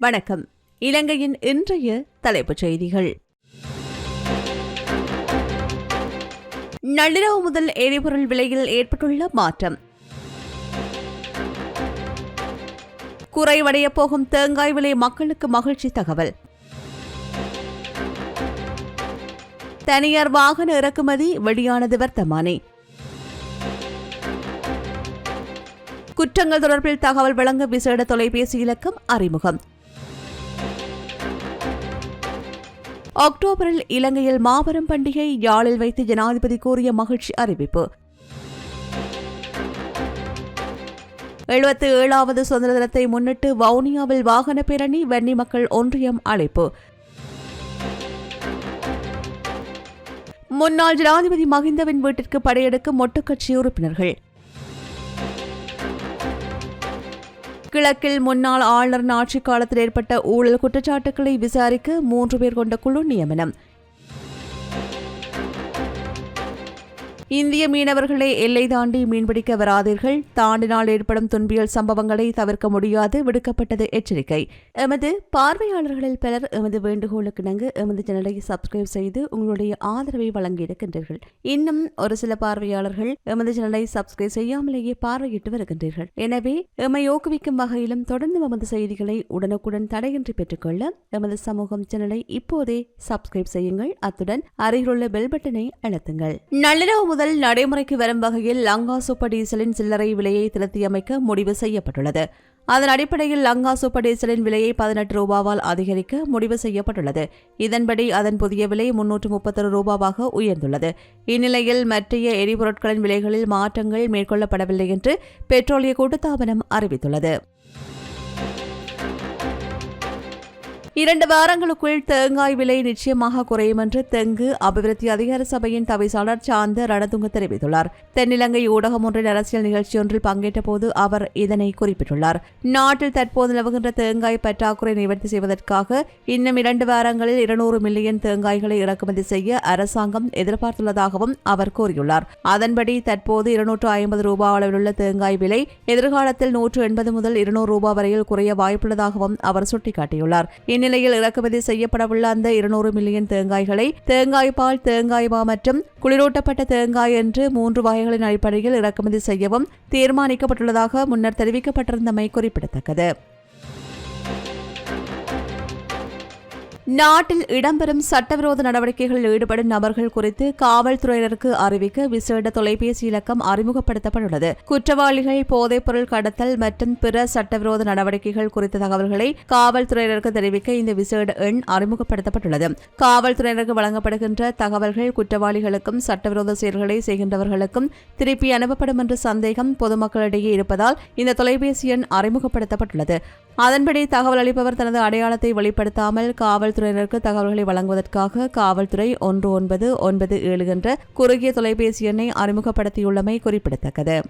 வணக்கம். இலங்கையின் இன்றைய தலைப்புச் செய்திகள். நள்ளிரவு முதல் எரிபொருள் விலையில் ஏற்பட்டுள்ள மாற்றம். குறைவடைய போகும் தேங்காய் விலை மக்களுக்கு மகிழ்ச்சி தகவல். தனியார் வாகன இறக்குமதி வெளியானது வர்த்தமானி. குற்றங்கள் தொடர்பில் தகவல் வழங்க விசேட தொலைபேசி இலக்கம் அறிமுகம். அக்டோபரில் இலங்கையில் மாபெரும் பண்டிகை யாழில் வைத்து ஜனாதிபதி கூறிய மகிழ்ச்சி அறிவிப்பு. எழுபத்தி ஏழாவது சுதந்திர தினத்தை முன்னிட்டு வவுனியாவில் வாகன பேரணி வன்னி மக்கள் ஒன்றியம் அழைப்பு. முன்னாள் ஜனாதிபதி மஹிந்தவின் வீட்டிற்கு படையெடுக்க மொட்டுக்கட்சி உறுப்பினர்கள். கிழக்கில் முன்னாள் ஆளுநர் ஆட்சி காலத்தில் ஏற்பட்ட ஊழல் குற்றச்சாட்டுகளை விசாரிக்க மூன்று பேர் கொண்ட குழு நியமனம். இந்திய மீனவர்களை எல்லை தாண்டி மீன்பிடிக்க வராதீர்கள். தாண்டினால் ஏற்படும் துன்பியல் சம்பவங்களை தவிர்க்க முடியாது. விடுக்கப்பட்டது எச்சரிக்கை. எமது பார்வையாளர்களில் பலர் எமது வேண்டுகோளுக்கு இணங்க எமது சேனலை சப்ஸ்கிரைப் செய்து உங்களுடைய ஆதரவை வழங்கியிருக்கின்றீர்கள். இன்னும் ஒரு சில பார்வையாளர்கள் எமது சேனலை சப்ஸ்கிரைப் செய்யாமலேயே பார்வையிட்டு வருகின்றீர்கள். எனவே எம்மை ஊக்குவிக்கும் வகையிலும் தொடர்ந்து எமது செய்திகளை உடனுக்குடன் தடையின்றி பெற்றுக்கொள்ள எமது சமூகம் சேனலை இப்போதே சப்ஸ்கிரைப் செய்யுங்கள். அத்துடன் அருகிலுள்ள பெல் பட்டனை அழுத்துங்கள். நள்ளிரவு முதல் நடைமுறைக்கு வரும் வகையில் லங்கா சூப்பர் டீசலின் சில்லறை விலையை திருத்தியமைக்க முடிவு செய்யப்பட்டுள்ளது. அதன் அடிப்படையில் லங்கா சூப்பர் டீசலின் விலையை பதினெட்டு ரூபாவால் அதிகரிக்க முடிவு செய்யப்பட்டுள்ளது. இதன்படி அதன் புதிய விலை முன்னூற்று முப்பத்தொரு ரூபாவாக உயர்ந்துள்ளது. இந்நிலையில் மற்றைய எரிபொருட்களின் விலைகளில் மாற்றங்கள் மேற்கொள்ளப்படவில்லை என்று பெட்ரோலிய கூட்டுத்தாபனம் அறிவித்துள்ளது. இரண்டு வாரங்களுக்குள் தேங்காய் விலை நிச்சயமாக குறையும் என்று தெங்கு அபிவிருத்தி அதிகார சபையின் தவிசாளர் சாந்த ரணதுங்க தெரிவித்துள்ளார். தென்னிலங்கை ஊடகம் ஒன்றின் அரசியல் நிகழ்ச்சியொன்றில் பங்கேற்ற போது அவர் இதனை குறிப்பிட்டுள்ளார். நாட்டில் தற்போது நிலவுகின்ற தேங்காய் பற்றாக்குறை நிவர்த்தி செய்வதற்காக இன்னும் இரண்டு வாரங்களில் இருநூறு மில்லியன் தேங்காய்களை இறக்குமதி செய்ய அரசாங்கம் எதிர்பார்த்துள்ளதாகவும் அவர் கூறியுள்ளார். அதன்படி தற்போது இருநூற்று ஐம்பது ரூபாய் அளவிலுள்ள தேங்காய் விலை எதிர்காலத்தில் நூற்று எண்பது முதல் இருநூறு ரூபாய் வரையில் குறைய வாய்ப்புள்ளதாகவும் அவர் சுட்டிக்காட்டியுள்ளார். இந்நிலையில் இறக்குமதி செய்யப்படவுள்ள அந்த இருநூறு மில்லியன் தேங்காய்களை தேங்காய் பால் தேங்காய் மா மற்றும் குளிரூட்டப்பட்ட தேங்காய் என்று மூன்று வகைகளின் அடிப்படையில் இறக்குமதி செய்யவும் தீர்மானிக்கப்பட்டுள்ளதாக முன்னர் தெரிவிக்கப்பட்டிருந்தமை குறிப்பிடத்தக்கது. நாட்டில் இடம்பெறும் சட்டவிரோத நடவடிக்கைகளில் ஈடுபடும் நபர்கள் குறித்து காவல்துறையினருக்கு அறிவிக்க விசேட தொலைபேசி இலக்கம் அறிமுகப்படுத்தப்பட்டுள்ளது. குற்றவாளிகள் போதைப்பொருள் கடத்தல் மற்றும் பிற சட்டவிரோத நடவடிக்கைகள் குறித்த தகவல்களை காவல்துறையினருக்கு தெரிவிக்க இந்த விசேட எண் அறிமுகப்படுத்தப்பட்டுள்ளது. காவல்துறையினருக்கு வழங்கப்படுகின்ற தகவல்கள் குற்றவாளிகளுக்கும் சட்டவிரோத செயல்களை செய்கின்றவர்களுக்கும் திருப்பி அனுப்பப்படும் என்ற சந்தேகம் பொதுமக்களிடையே இருப்பதால் இந்த தொலைபேசி எண் அறிமுகப்படுத்தப்பட்டுள்ளது. அதன்படி தகவல் அளிப்பவர் தனது அடையாளத்தை வெளிப்படுத்தாமல் காவல்துறையினருக்கு தகவல்களை வழங்குவதற்காக காவல்துறை ஒன்று ஒன்பது ஒன்பது ஏழு என்ற குறுகிய தொலைபேசி எண்ணை அறிமுகப்படுத்தியுள்ளமை குறிப்பிடத்தக்கது.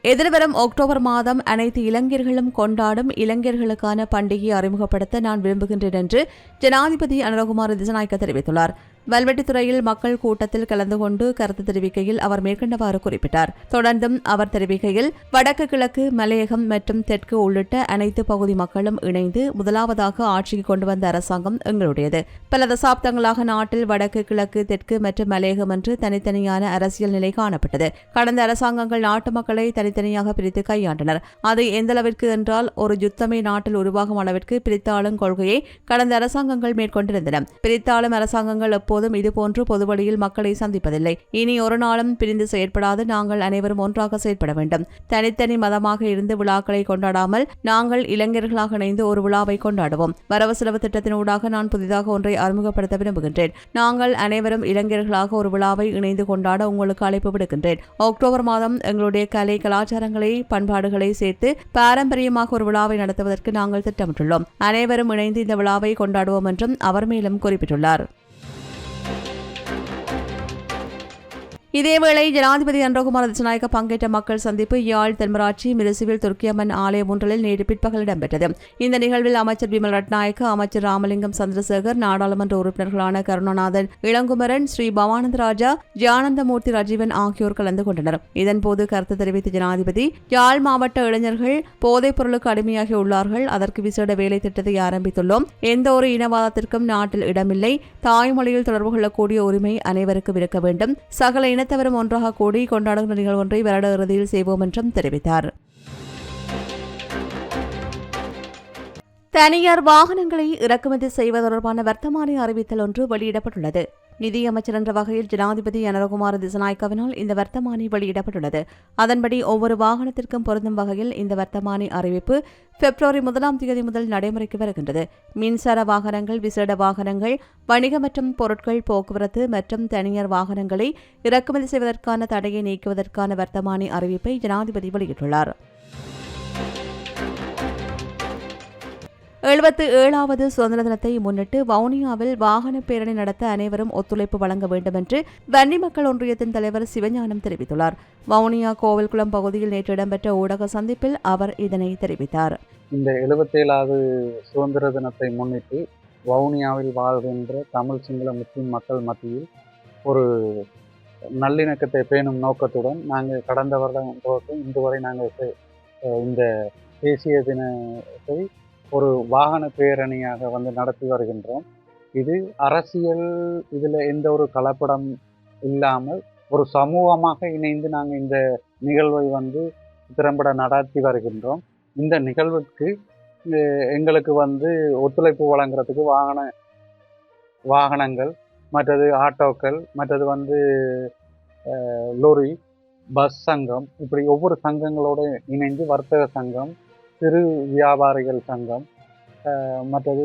எதிர்வரும் அக்டோபர் மாதம் அனைத்து இளைஞர்களும் கொண்டாடும் இளைஞர்களுக்கான பண்டிகையை அறிமுகப்படுத்த நான் விரும்புகின்றேன் என்று ஜனாதிபதி அனுரகுமார் திசநாயக்க தெரிவித்துள்ளார். வல்வெட்டித்துறையில் மக்கள் கூட்டத்தில் கலந்து கொண்டு கருத்து தெரிவிக்கையில் அவர் மேற்கண்டவாறு குறிப்பிட்டார். தொடர்ந்தும் அவர் தெரிவிக்கையில் வடக்கு கிழக்கு மலையகம் மற்றும் தெற்கு உள்ளிட்ட அனைத்து பகுதி மக்களும் இணைந்து முதலாவதாக ஆட்சிக்கு கொண்டு வந்த அரசாங்கம் எங்களுடையது. பல தசாப்தங்களாக நாட்டில் வடக்கு கிழக்கு தெற்கு மற்றும் மலையகம் என்று தனித்தனியான அரசியல் நிலை காணப்பட்டது. கடந்த அரசாங்கங்கள் நாட்டு மக்களை தனித்தனியாக பிரித்து கையாண்டனர். அது எந்தளவிற்கு என்றால் ஒரு யுத்தமே நாட்டில் உருவாகும் அளவிற்கு பிரித்தாளும் கொள்கையை கடந்த அரசாங்கங்கள் மேற்கொண்டிருந்தன. பிரித்தாளும் அரசாங்கங்கள் எப்போதும் இதுபோன்று பொதுவழியில் மக்களை சந்திப்பதில்லை. இனி ஒரு நாளும் பிரிந்து செயற்படாது. நாங்கள் அனைவரும் ஒன்றாக செயற்பட வேண்டும். தனித்தனி மதமாக இருந்து விழாக்களை கொண்டாடாமல் நாங்கள் இளைஞர்களாக இணைந்து ஒரு விழாவை கொண்டாடுவோம். வரவு செலவு திட்டத்தினூடாக நான் புதிதாக ஒன்றை அறிமுகப்படுத்த விரும்புகின்றேன். நாங்கள் அனைவரும் இளைஞர்களாக ஒரு விழாவை இணைந்து கொண்டாட உங்களுக்கு அழைப்பு விடுக்கின்றேன். அக்டோபர் மாதம் எங்களுடைய கலை கலாச்சாரங்களை பண்பாடுகளை சேர்த்து பாரம்பரியமாக ஒரு விழாவை நடத்துவதற்கு நாங்கள் திட்டமிட்டுள்ளோம். அனைவரும் இணைந்து இந்த விழாவை கொண்டாடுவோம் என்றும் அவர் மேலும் குறிப்பிட்டுள்ளார். இதேவேளை ஜனாதிபதி அன்றகுமார் திசநாயக்க பங்கேற்ற மக்கள் சந்திப்பு யாழ் தென்மராட்சி மிருசுவில் துர்க்கியம்மன் ஆலயம் ஒன்றலில் நேற்று பிற்பகல் இடம்பெற்றது. இந்த நிகழ்வில் அமைச்சர் விமல் ரட்நாயக்க அமைச்சர் ராமலிங்கம் சந்திரசேகர் நாடாளுமன்ற உறுப்பினர்களான கருணாநாதன் இளங்குமரன் ஸ்ரீ பவானந்த ராஜா ஜானந்தமூர்த்தி ராஜீவன் ஆகியோர் கலந்து கொண்டனர். இதன்போது கருத்து தெரிவித்த ஜனாதிபதி யாழ் மாவட்ட இளைஞர்கள் போதைப் பொருளுக்கு அடிமையாகி உள்ளார்கள். அதற்கு விசேட வேலை திட்டத்தை ஆரம்பித்துள்ளோம். எந்த ஒரு இனவாதத்திற்கும் நாட்டில் இடமில்லை. தாய்மொழியில் தொடர்பு கொள்ளக்கூடிய உரிமை அனைவருக்கும் இருக்க வேண்டும். சகல இன இனத்தவரும் ஒன்றாக கூடி கொண்டாடும் நிகழ்வொன்றை வருட இறுதியில் செய்வோம் என்றும் தெரிவித்தார். தனியார் வாகனங்களை இறக்குமதி செய்வது தொடர்பான வர்த்தமானி அறிவித்தல் ஒன்று வெளியிடப்பட்டுள்ளது. நிதியமைச்சர் என்ற வகையில் ஜனாதிபதி அனரகுமார திசநாயக்கவினால் இந்த வர்த்தமானி வெளியிடப்பட்டுள்ளது. அதன்படி ஒவ்வொரு வாகனத்திற்கும் பொருந்தும் வகையில் இந்த வர்த்தமானி அறிவிப்பு பிப்ரவரி முதலாம் தேதி முதல் நடைமுறைக்கு வருகின்றது. மின்சார வாகனங்கள் விசேட வாகனங்கள் வணிக மற்றும் பொருட்கள் போக்குவரத்து மற்றும் தனியார் வாகனங்களை இறக்குமதி செய்வதற்கான தடையை நீக்குவதற்கான வர்த்தமானி அறிவிப்பை ஜனாதிபதி வெளியிட்டுள்ளார். எழுபத்து ஏழாவது சுதந்திர தினத்தை முன்னிட்டு வவுனியாவில் வாகன பேரணி நடத்த அனைவரும் ஒத்துழைப்பு வழங்க வேண்டும் என்று வன்னி மக்கள் ஒன்றியத்தின் தலைவர் சிவஞானம் தெரிவித்துள்ளார். வவுனியா கோவில்குளம் பகுதியில் நேற்று இடம்பெற்ற ஊடக சந்திப்பில் அவர் இதனை தெரிவித்தார். இந்த எழுபத்தேழாவது சுதந்திர தினத்தை முன்னிட்டு வவுனியாவில் வாழ்கின்ற தமிழ் சிங்கள முஸ்லிம் மக்கள் மத்தியில் ஒரு நல்லிணக்கத்தை பேணும் நோக்கத்துடன் நாங்கள் கடந்த வருடம் போட்டு இன்று வரை நாங்கள் இந்த தேசிய தினத்தை ஒரு வாகன பேரணியாக வந்து நடத்தி வருகின்றோம். இது அரசியல் இதில் எந்த ஒரு கலப்படம் இல்லாமல் ஒரு சமூகமாக இணைந்து நாங்கள் இந்த நிகழ்வை வந்து திறம்பட நடத்தி வருகின்றோம். இந்த நிகழ்வுக்கு எங்களுக்கு வந்து ஒத்துழைப்பு வழங்குறதுக்கு வாகன வாகனங்கள் மற்றது ஆட்டோக்கள் மற்றது வந்து லொரி பஸ் சங்கம் இப்படி ஒவ்வொரு சங்கங்களோடு இணைந்து வர்த்தக சங்கம் சிறு வியாபாரிகள் சங்கம் மற்றது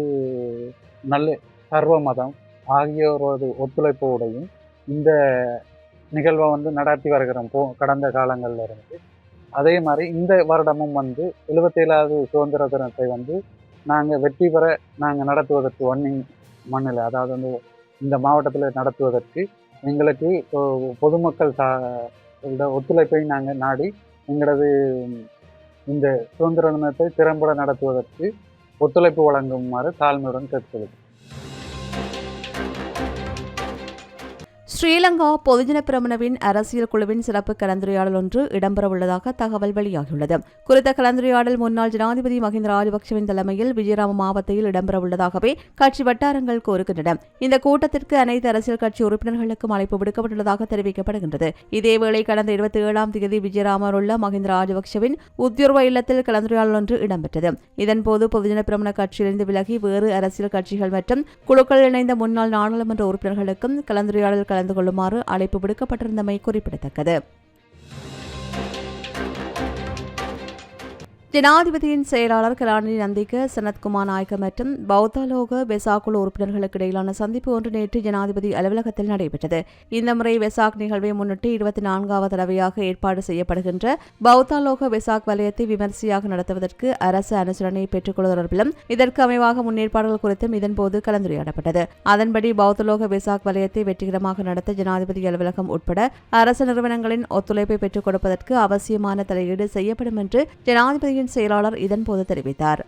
நல்ல சர்வ மதம் ஆகியோரது ஒத்துழைப்போடையும் இந்த நிகழ்வை வந்து நடத்தி வருகிறோம் போ கடந்த காலங்களில் இருந்து. அதே மாதிரி இந்த வருடமும் வந்து எழுபத்தேழாவது சுதந்திர தினத்தை வந்து நாங்கள் வெற்றி பெற நாங்கள் நடத்துவதற்கு வன்னி மண்ணில் அதாவது வந்து இந்த மாவட்டத்தில் நடத்துவதற்கு எங்களுக்கு பொதுமக்கள் சா ஒத்துழைப்பை நாங்கள் நாடி எங்களது இந்த சுதந்திர தினத்தை திறம்பட நடத்துவதற்கு ஒத்துழைப்பு வழங்குமாறு தாழ்மையுடன் கேட்டுள்ளது ஸ்ரீலங்கா பொதுஜன பிரமணவின் அரசியல் குழுவின் சிறப்பு கலந்துரையாடல் ஒன்று இடம்பெறவுள்ளதாக தகவல் வெளியாகியுள்ளது. குறித்த கலந்துரையாடல் முன்னாள் ஜனாதிபதி மஹிந்த ராஜபக்சவின் தலைமையில் விஜயராம மாவட்டத்தில் இடம்பெறவுள்ளதாகவே கட்சி வட்டாரங்கள் கூறுகின்றன. இந்த கூட்டத்திற்கு அனைத்து அரசியல் கட்சி உறுப்பினர்களுக்கும் அழைப்பு விடுக்கப்பட்டுள்ளதாக தெரிவிக்கப்படுகின்றது. இதேவேளை கடந்த இருபத்தி ஏழாம் தேதி விஜயராமர் உள்ள மஹிந்த ராஜபக்சவின் உத்தியோர்வ இல்லத்தில் கலந்துரையாடல் ஒன்று இடம்பெற்றது. இதன்போது பொதுஜன பிரமண கட்சியிலிருந்து விலகி வேறு அரசியல் கட்சிகள் மற்றும் குழுக்கள் இணைந்த முன்னாள் நாடாளுமன்ற உறுப்பினர்களுக்கும் கலந்துரையாடல் கலந்து கொள்ளுமாறு அழைப்பு விடுக்கப்பட்டிருந்தமை குறிப்பிடத்தக்கது. ஜனாதிபதியின் செயலாளர் கலாநிதி நந்திக சனத்குமார் நாயக்க மற்றும் பௌத்தாலோக வெசாக்குழு உறுப்பினர்களுக்கு இடையிலான சந்திப்பு ஒன்று நேற்று ஜனாதிபதி அலுவலகத்தில் நடைபெற்றது. இந்த முறை வெசாக் நிகழ்வை முன்னிட்டு இருபத்தி நான்காவது தடவையாக ஏற்பாடு செய்யப்படுகின்ற பௌத்தாலோக வெசாக் வலயத்தை விமர்சையாக நடத்துவதற்கு அரசு அனுசரணையை பெற்றுக்கொள்ள தொடர்பிலும் இதற்கு அமைவாக முன்னேற்பாடுகள் குறித்தும் இதன்போது கலந்துரையாடப்பட்டது. அதன்படி பௌத்தலோக வெசாக் வலயத்தை வெற்றிகரமாக நடத்த ஜனாதிபதி அலுவலகம் உட்பட அரசு நிறுவனங்களின் ஒத்துழைப்பை பெற்றுக் கொடுப்பதற்கு அவசியமான தலையீடு செய்யப்படும் என்று ஜனாதிபதியின் செயலாளர் இதன்போது தெரிவித்தார்.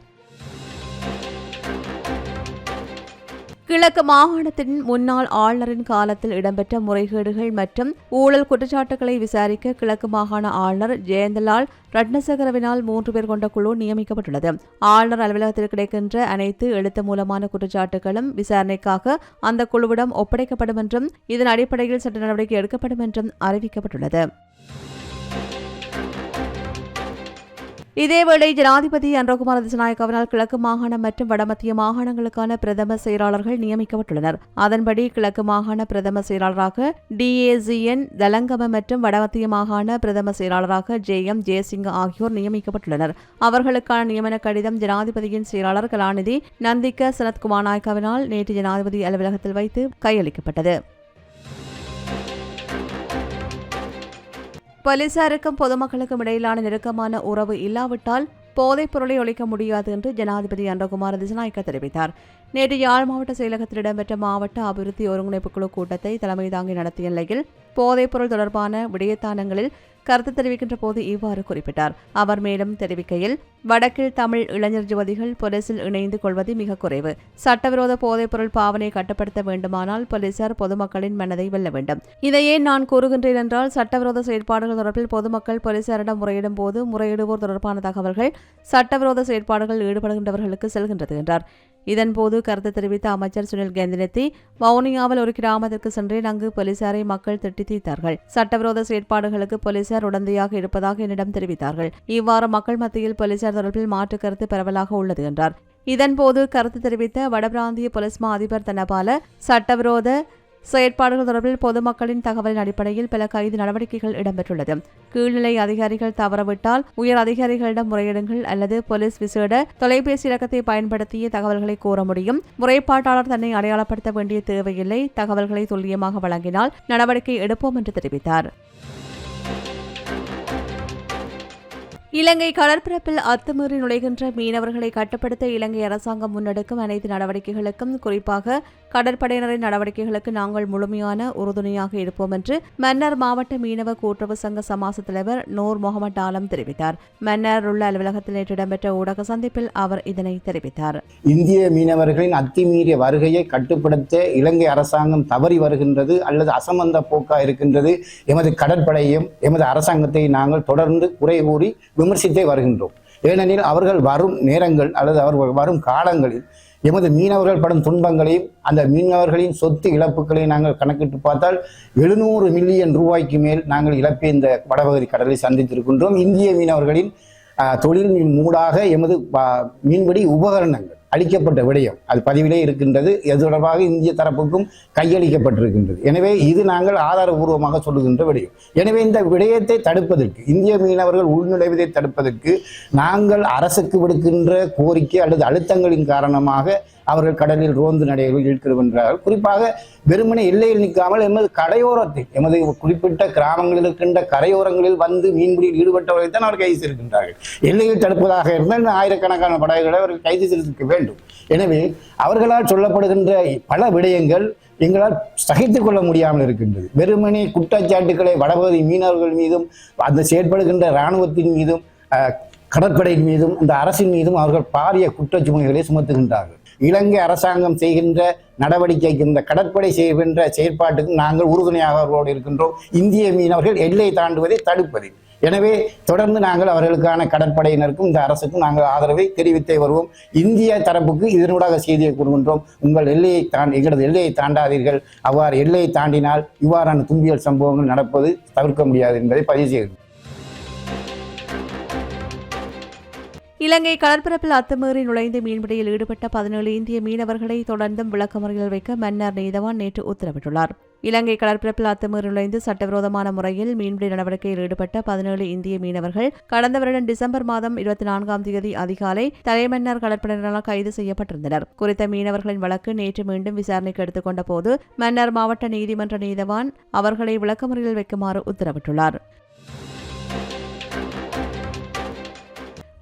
கிழக்கு மாகாணத்தின் முன்னாள் ஆளுநரின் காலத்தில் இடம்பெற்ற முறைகேடுகள் மற்றும் ஊழல் குற்றச்சாட்டுகளை விசாரிக்க கிழக்கு மாகாண ஆளுநர் ஜெயந்தலால் ரட்னசகரவினால் மூன்று பேர் கொண்ட குழு நியமிக்கப்பட்டுள்ளது. ஆளுநர் அலுவலகத்தில் கிடைக்கின்ற அனைத்து எழுத்து மூலமான குற்றச்சாட்டுகளும் விசாரணைக்காக அந்த குழுவிடம் ஒப்படைக்கப்படும் என்றும் இதன் அடிப்படையில் சட்ட நடவடிக்கை எடுக்கப்படும் என்றும் அறிவிக்கப்பட்டுள்ளது. இதேவேளை ஜனாதிபதி அன்றகுமார திசநாயக்காவினால் கிழக்கு மாகாணம் மற்றும் வடமத்திய மாகாணங்களுக்கான பிரதம செயலாளர்கள் நியமிக்கப்பட்டுள்ளனர். அதன்படி கிழக்கு மாகாண பிரதம செயலாளராக டிஏசிஎன் தலங்கம மற்றும் வடமத்திய மாகாண பிரதம செயலாளராக ஜே எம் ஜெயசிங் ஆகியோர் நியமிக்கப்பட்டுள்ளனர். அவர்களுக்கான நியமன கடிதம் ஜனாதிபதியின் செயலாளர் கலாநிதி நந்திக்க சனத்குமார் நாயக்காவினால் நேற்று ஜனாதிபதி அலுவலகத்தில் வைத்து கையளிக்கப்பட்டது. போலீசாருக்கும் பொதுமக்களுக்கும் இடையிலான நெருக்கமான உறவு இல்லாவிட்டால் போதைப் பொருளை ஒழிக்க முடியாது என்று ஜனாதிபதி அன்றகுமார் திசநாயக்க தெரிவித்தார். நேற்று யாழ் மாவட்ட செயலகத்தில் இடம்பெற்ற மாவட்ட அபிவிருத்தி ஒருங்கிணைப்பு குழு கூட்டத்தை தலைமை தாங்கி நடத்திய நிலையில் போதைப்பொருள் தொடர்பான விடயத்தானங்களில் கருத்து தெரிவிக்கின்ற போது இவ்வாறு குறிப்பிட்டார். அவர் மேலும் தெரிவிக்கையில் வடக்கில் தமிழ் இளைஞர் யுவதிகள் போலீசில் இணைந்து கொள்வது மிக குறைவு. சட்டவிரோத போதைப்பொருள் பாவனை கட்டுப்படுத்த வேண்டுமானால் போலீசார் பொதுமக்களின் மனதை வெல்ல வேண்டும். இதையே நான் கூறுகின்றேன் என்றால் சட்டவிரோத செயற்பாடுகள் தொடர்பில் பொதுமக்கள் போலீசாரிடம் முறையிடும் போது முறையிடுவோர் தொடர்பான தகவல்கள் சட்டவிரோத செயற்பாடுகளில் ஈடுபடுகின்றவர்களுக்கு செல்கின்றது என்றார். இதன்போது கருத்து தெரிவித்த அமைச்சர் சுனில் கேந்தினத்தி வவுனியாவில் ஒரு கிராமத்திற்கு சென்றேன் அங்கு போலீசாரை மக்கள் திட்டி தீர்த்தார்கள். சட்டவிரோத செயற்பாடுகளுக்கு போலீசார் உடந்தையாக இருப்பதாக என்னிடம் தெரிவித்தார்கள். இவ்வாறு மக்கள் மத்தியில் போலீசார் தொடர்பில் மாற்று கருத்து பரவலாக உள்ளது என்றார். இதன்போது கருத்து தெரிவித்த வடபிராந்திய போலீஸ் மா அதிபர் தனபால சட்டவிரோத செயற்பாடுகள் தொடர்பில் பொதுமக்களின் தகவலின் அடிப்படையில் பல கைது நடவடிக்கைகள் இடம்பெற்றுள்ளது. கீழ்நிலை அதிகாரிகள் தவறவிட்டால் உயர் அதிகாரிகளிடம் முறையிடுங்கள் அல்லது போலீஸ் விசேட தொலைபேசி இலக்கத்தை பயன்படுத்திய தகவல்களை கோர முடியும். முறைப்பாட்டாளர் தன்னை அடையாளப்படுத்த வேண்டிய தேவையில்லை. தகவல்களை துல்லியமாக வழங்கினால் நடவடிக்கை எடுப்போம் என்று தெரிவித்தார். இலங்கை கடற்பரப்பில் அத்துமீறி நுழைகின்ற மீனவர்களை கட்டுப்படுத்த இலங்கை அரசாங்கம் முன்னெடுக்கும் அனைத்து நடவடிக்கைகளுக்கும் குறிப்பாக கடற்படையினரின் நடவடிக்கைகளுக்கு நாங்கள் முழுமையான உறுதுணையாக இருப்போம் என்று மன்னர் மாவட்ட மீனவ கூட்டுறவு சங்க சமாச தலைவர் நூர் முகமது ஆலம் தெரிவித்தார். மன்னர் உள்ள அலுவலகத்தில் நேற்று இடம்பெற்ற ஊடக சந்திப்பில் அவர் இதனை தெரிவித்தார். இந்திய மீனவர்களின் அத்துமீறிய வருகையை கட்டுப்படுத்த இலங்கை அரசாங்கம் தவறி வருகின்றது அல்லது அசமந்த போக்கா இருக்கின்றது எமது கடற்படையும் எமது அரசாங்கத்தை நாங்கள் தொடர்ந்து குறை கூறி விமர்சித்தே வருகின்றோம். ஏனெனில் அவர்கள் வரும் நேரங்கள் அல்லது அவர்கள் வரும் காலங்களில் எமது மீனவர்கள் படும் துன்பங்களையும் அந்த மீனவர்களின் சொத்து இழப்புகளையும் நாங்கள் கணக்கிட்டு பார்த்தால் எழுநூறு மில்லியன் ரூபாய்க்கு மேல் நாங்கள் இழப்பை இந்த வடபகுதி கடலில் சந்தித்திருக்கின்றோம். இந்திய மீனவர்களின் தொழில் தொழிலின் மூடாக எமது மீன்பிடி உபகரணங்கள் அளிக்கப்பட்ட விடயம். அது பதிவிலே இருக்கின்றது. இது தொடர்பாக இந்திய தரப்புக்கும் கையளிக்கப்பட்டிருக்கின்றது. எனவே இது நாங்கள் ஆதாரபூர்வமாக சொல்லுகின்ற விடயம். எனவே இந்த விடயத்தை தடுப்பதற்கு இந்திய மீனவர்கள் உள்நுழைவதை தடுப்பதற்கு நாங்கள் அரசுக்கு விடுக்கின்ற கோரிக்கை அல்லது அழுத்தங்களின் காரணமாக அவர்கள் கடலில் ரோந்து நடைகளில் ஈடுபடுகின்றார்கள் குறிப்பாக வெறுமனே எல்லையில் நிற்காமல் எமது கடையோரத்தில் எமது குறிப்பிட்ட கிராமங்களில் இருக்கின்ற கரையோரங்களில் வந்து மீன்பிடியில் ஈடுபட்டவர்களை தான் அவர் கைது செய்திருக்கின்றார்கள். எல்லையில் தடுப்பதாக இருந்தால் ஆயிரக்கணக்கான படகுகளை அவர்கள் கைது செய்திருக்க வேண்டும் எனவே அவர்களால் சொல்லப்படுகின்ற பல விடயங்கள் எங்களால் சகித்து கொள்ள முடியாமல் இருக்கின்றது. வெறுமனே குற்றச்சாட்டுக்களை வடபகுதி மீனவர்கள் மீதும் அந்த செயற்படுகின்ற இராணுவத்தின் மீதும் கடற்படையின் மீதும் இந்த அரசின் மீதும் அவர்கள் பாரிய குற்றச்சுமைகளை சுமத்துகின்றார்கள். இலங்கை அரசாங்கம் செய்கின்ற நடவடிக்கைக்கு இந்த கடற்படை செய்கின்ற செயற்பாட்டுக்கு நாங்கள் உறுதுணையாக அவர்களோடு இருக்கின்றோம். இந்திய மீனவர்கள் எல்லை தாண்டுவதை தடுப்பது எனவே தொடர்ந்து நாங்கள் அவர்களுக்கான கடற்படையினருக்கும் இந்த அரசுக்கும் நாங்கள் ஆதரவை தெரிவித்தே வருவோம். இந்திய தரப்புக்கு இதனூடாக செய்தியை கூறுகின்றோம். உங்கள் எல்லையை தாண்டி எங்களது எல்லையை தாண்டாதீர்கள். அவ்வாறு எல்லையை தாண்டினால் இவ்வாறான தும்பியல் சம்பவங்கள் நடப்பது தவிர்க்க முடியாது என்பதை பதிவு செய்கிறோம் இலங்கை கடற்பரப்பில் அத்துமீறி நுழைந்து மீன்பிடியில் ஈடுபட்ட பதினேழு இந்திய மீனவர்களை தொடர்ந்தும் விளக்கமறியல் வைக்க மன்னர் நீதவான் நேற்று உத்தரவிட்டுள்ளார். இலங்கை கடற்பரப்பில் அத்துமீறி நுழைந்து சட்டவிரோதமான முறையில் மீன்பிடி நடவடிக்கையில் ஈடுபட்ட பதினேழு இந்திய மீனவர்கள் கடந்த வருடம் டிசம்பர் மாதம் இருபத்தி நான்காம் தேதி அதிகாலை தலைமன்னர் கடற்படையினரால் கைது செய்யப்பட்டிருந்தனர். குறித்த மீனவர்களின் வழக்கு நேற்று மீண்டும் விசாரணைக்கு எடுத்துக்கொண்ட போது மன்னர் மாவட்ட நீதிமன்ற நீதவான் அவர்களை விளக்கமறியல் வைக்குமாறு உத்தரவிட்டுள்ளார்.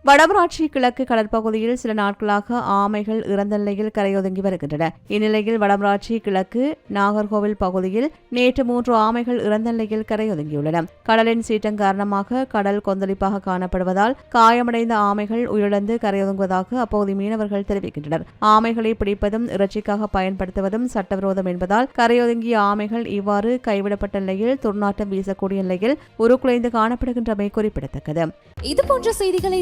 வடமராட்சி கிழக்கு கடற்பகுதியில் சில நாட்களாக ஆமைகள் இறந்த நிலையில் கரையொதுங்கி வருகின்றன. இந்நிலையில் வடமராட்சி கிழக்கு நாகர்கோவில் பகுதியில் நேற்று மூன்று ஆமைகள் இறந்த நிலையில் கரையொதுங்கியுள்ளன. கடலின் சீற்றம் காரணமாக கடல் கொந்தளிப்பாக காணப்படுவதால் காயமடைந்த ஆமைகள் உயிரிழந்து கரையொதுங்குவதாக அப்பகுதி மீனவர்கள் தெரிவிக்கின்றனர். ஆமைகளை பிடிப்பதும் இறைச்சிக்காக பயன்படுத்துவதும் சட்டவிரோதம் என்பதால் கரையொதுங்கிய ஆமைகள் இவ்வாறு கைவிடப்பட்ட நிலையில் துர்நாற்றம் வீசக்கூடிய நிலையில் உருக்குலைந்து காணப்படுகின்றமை குறிப்பிடத்தக்கது. இது போன்ற செய்திகளை